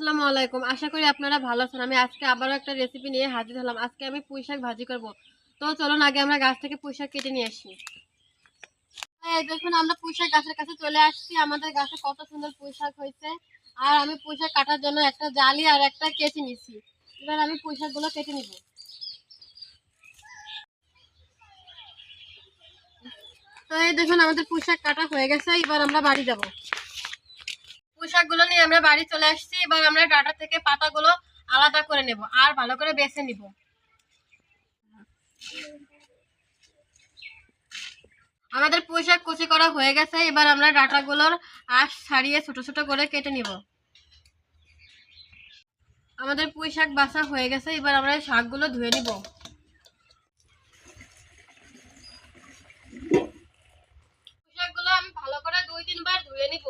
আসসালামু আলাইকুম। আশা করি আপনারা ভালো আছেন। আমি আজকে আবারও একটা রেসিপি নিয়ে হাজির হলাম। আজকে আমি পুঁই শাক ভাজি করব। তো চলুন, আগে আমরা গাছ থেকে পুঁই শাক কেটে নিয়ে আসি। দেখুন, আমরা পুঁই শাক গাছের কাছে চলে আসছি। আমাদের গাছে কত সুন্দর পুঁই শাক হয়েছে। আর আমি পুঁই শাক কাটার জন্য একটা জালি আর একটা কেচি নিছি। এবার আমি পুঁই শাকগুলো কেটে নিব। তো এই দেখুন, আমাদের পুঁই শাক কাটা হয়ে গেছে। এবার আমরা বাড়ি যাব। পোশাকগুলো নিয়ে আমরা বাড়ি চলে আসছি, এবার আমরা ডাটা থেকে পাতাগুলো আলাদা করে নেব আর ভালো করে বেছে নিব। আমাদের পোশাক কুচি করা হয়ে গেছে, এবার আমরা ডাটাগুলোর আঁশ ছাড়িয়ে ছোট ছোট করে কেটে নিব। আমাদের পুঁই শাক হয়ে গেছে, এবার আমরা শাকগুলো ধুয়ে নিব পুঁই শাকগুলো আমি ভালো করে দুই তিনবার ধুয়ে নিব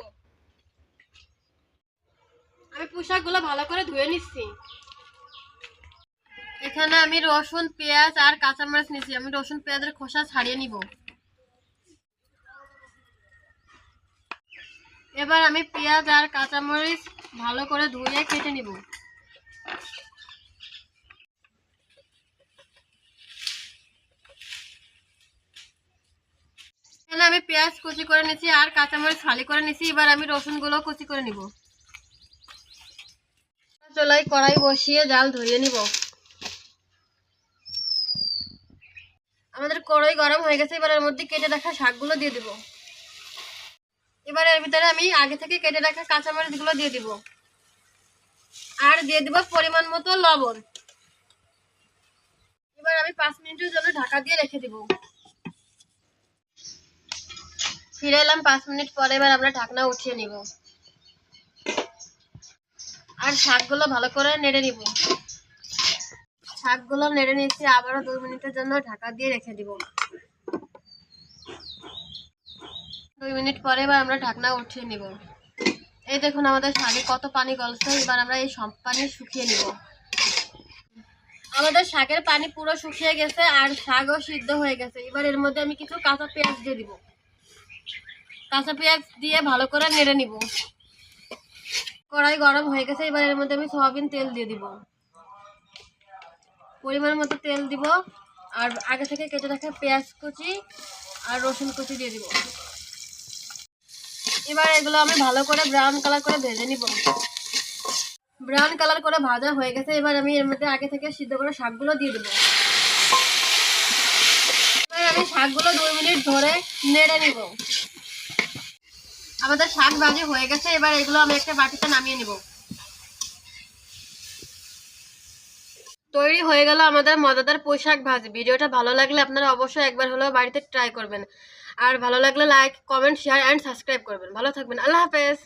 আমি পোশাকগুলো ভালো করে ধুয়ে নিচ্ছি। এখানে আমি রসুন, পেঁয়াজ আর কাঁচামরিচ নিচ্ছি আমি রসুন, পেঁয়াজের খোসা ছাড়িয়ে নিব। এবার আমি পেঁয়াজ আর কাঁচামরিচ ভালো করে ধুয়ে কেটে নিব। এখানে আমি পেঁয়াজ কুচি করে নিচ্ছি আর কাঁচামরিচ খালি করে নিচ্ছি এবার আমি রসুনগুলো কুচি করে নিব। চলাই কড়াই বসিয়ে জাল ধরিয়ে নিব। আমাদের কড়াই গরম হয়ে গেছে এবার এর মধ্যে কেটে রাখা শাকগুলো দিয়ে দিব। এবার এর ভিতরে আমি আগে থেকে কেটে রাখা কাঁচামরিচগুলো দিয়ে দিব। আর দিয়ে দিব পরিমাণ মতো লবণ। এবার আমি পাঁচ মিনিটের জন্য ঢাকা দিয়ে রেখে দিব। ফিরে এলাম পাঁচ মিনিট পরে, এবার আমরা ঢাকনা উঠিয়ে নিব। আর শাকগুলো ভালো করে নেড়ে নিব। শাকগুলো নেড়ে নিচ্ছি আবারও দুই মিনিটের জন্য ঢাকা দিয়ে রেখে দিব। দুই মিনিট পরে এবার আমরা ঢাকনা উঠিয়ে নিব। এই দেখুন আমাদের শাকে কত পানি গলছে, এবার আমরা এই সব পানি শুকিয়ে নিব। আমাদের শাকের পানি পুরো শুকিয়ে গেছে আর শাকও সিদ্ধ হয়ে গেছে। এবার এর মধ্যে আমি কিছু কাঁচা পেঁয়াজ দিয়ে দিব। কাঁচা পেঁয়াজ দিয়ে ভালো করে নেড়ে নিব। কড়াই গরম হয়ে গেছে, এবার এর মধ্যে আমি সয়াবিন তেল দিয়ে দিব। পরিমাণ মতো তেল দিব, আর আগে থেকে কেটে রাখা পেঁয়াজ কুচি আর রসুন কুচি দিয়ে দিব। এবার এগুলো আমি ভালো করে ব্রাউন কালার করে ভেজে নিব। ব্রাউন কালার করে ভাজা হয়ে গেছে, এবার আমি এর মধ্যে আগে থেকে সিদ্ধ করে শাকগুলো দিয়ে দেবো। এবার আমি শাকগুলো দুই মিনিট ধরে নেড়ে নিব। আমাদের শাক ভাজি হয়ে গেছে, এবার এগুলো আমি একটা বাটিতে নামিয়ে নিব। তৈরি হয়ে গেল আমাদের মজাদার পোশাক ভাজি। ভিডিওটা ভালো লাগলে আপনারা অবশ্যই একবার হলেও বাড়িতে ট্রাই করবেন। আর ভালো লাগলে like, comment, share and subscribe করবেন। ভালো থাকবেন। আল্লাহ হাফেজ।